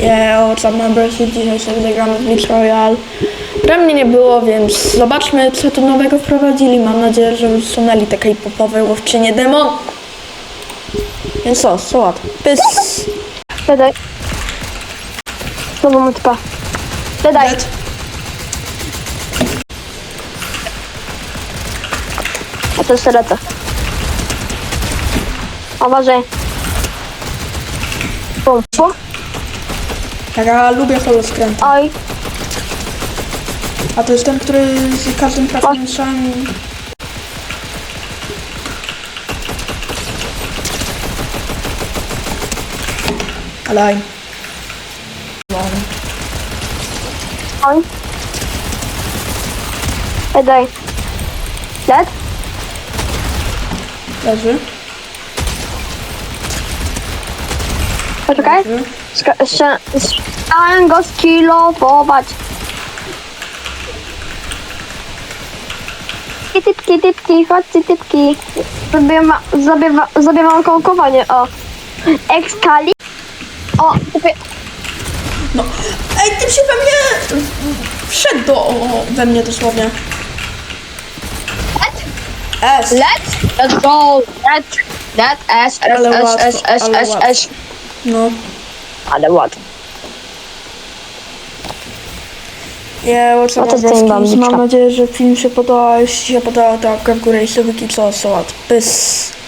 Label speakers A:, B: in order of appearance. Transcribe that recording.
A: Yeah, what's up members? Dzisiaj sobie zagramy w Mix Royale. Premii nie było, więc zobaczmy co tu nowego wprowadzili. Mam nadzieję, że usunęli te k-popowe łowczynie demon. Więc co, co ład? Pys.
B: Dodaj. Znowu mu typa. Dodaj.
A: Dead.
B: A to jest sereta. Uważaj. Pum, pum.
A: Tak, ja lubię holoskręt.
B: Oj.
A: A to jest ten, który z każdym trafionym strzałem... Alaj.
B: Oj. Dodaj. Dead?
A: Leży.
B: Poczekaj. Ska- jeszcze- Chciałem go skillować. Typki, typki, chodźcie typki. Zrobię, ma- zrobię, wa- zrobię wam kołkowanie, o. Excali. O, typy.
A: No. Ej, ty się we mnie... Wszedł do, o, we mnie dosłownie. S.
B: Let's, let's go. Let, let, S, S,
A: Ale
B: S,
A: łatwo,
B: S, S, S,
A: łatwo. No.
B: Ale łatwo.
A: Yeah, what's
B: No to z tym
A: Mam nadzieję, że film się podobał. Jeśli się podobał, to łapkę w górę i subiki, co, co, ład. Pys.